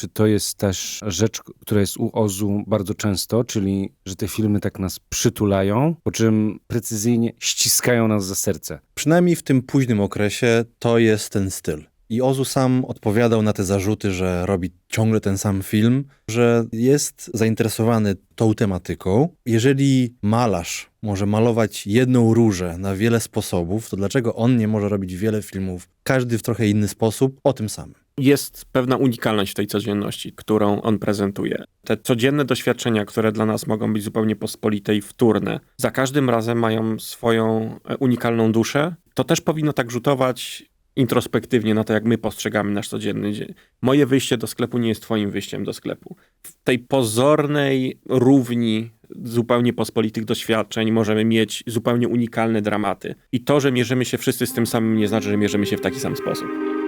czy to jest też rzecz, która jest u Ozu bardzo często, czyli że te filmy tak nas przytulają, po czym precyzyjnie ściskają nas za serce. Przynajmniej w tym późnym okresie to jest ten styl. I Ozu sam odpowiadał na te zarzuty, że robi ciągle ten sam film, że jest zainteresowany tą tematyką. Jeżeli malarz może malować jedną różę na wiele sposobów, to dlaczego on nie może robić wiele filmów, każdy w trochę inny sposób, o tym samym? Jest pewna unikalność w tej codzienności, którą on prezentuje. Te codzienne doświadczenia, które dla nas mogą być zupełnie pospolite i wtórne, za każdym razem mają swoją e, unikalną duszę. To też powinno tak rzutować introspektywnie na to, jak my postrzegamy nasz codzienny dzień. Moje wyjście do sklepu nie jest twoim wyjściem do sklepu. W tej pozornej równi zupełnie pospolitych doświadczeń możemy mieć zupełnie unikalne dramaty. I to, że mierzymy się wszyscy z tym samym, nie znaczy, że mierzymy się w taki sam sposób.